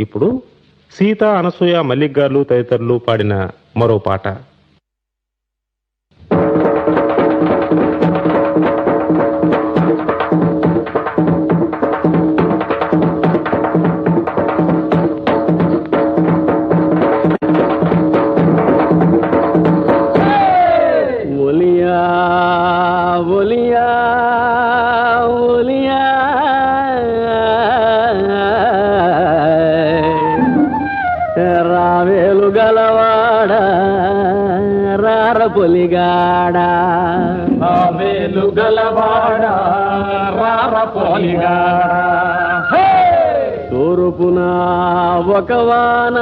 ఇప్పుడు సీత అనసూయ మల్లిక్ గారు తదితరులు పాడిన మరో పాట. రార పొలిగాడ? రావేలు గలవాడ రార పొలిగాడ? తూర్పున ఒక వాన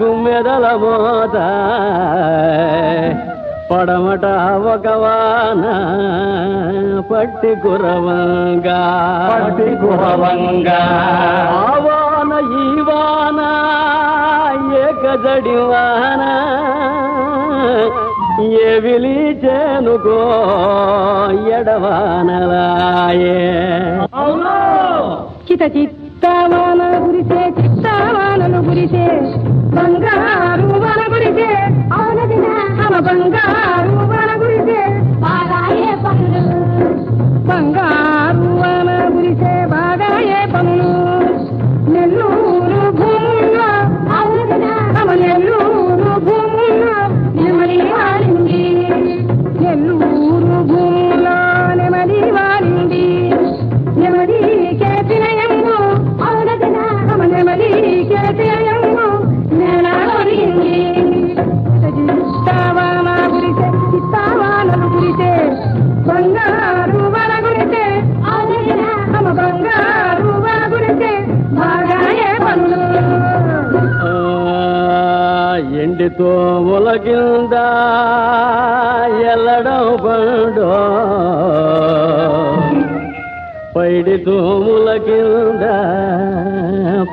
తుమ్మెదల మోత. పడమట ఒక వాన పట్టి కురవంగా. పట్టి కురవంగా. ఆ వాన ఈ వాన ఏకజడి వాన. ఏ విలిచేనుకో ఎడవానలాయే. అవును. గుండెతో మొలకింద ఎల్లడం పండు పైడితో ములకింద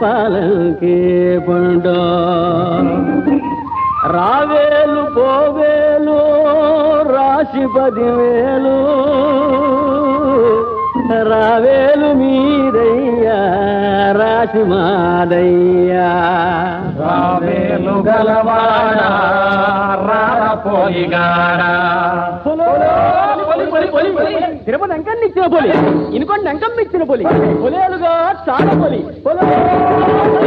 పాలంకి పండు రావేలు పోవేలు రాశి పదివేలు రావేలు మీదయ్యా రాశి మాదయ్యా. రావే రావేలు గలవాడ? తిరుపతి అంకం ఇచ్చిన పోలి ఇనుకోండి అంకం ఇచ్చిన పోలి. పొలేలుగా చాలా పోలి పొలే.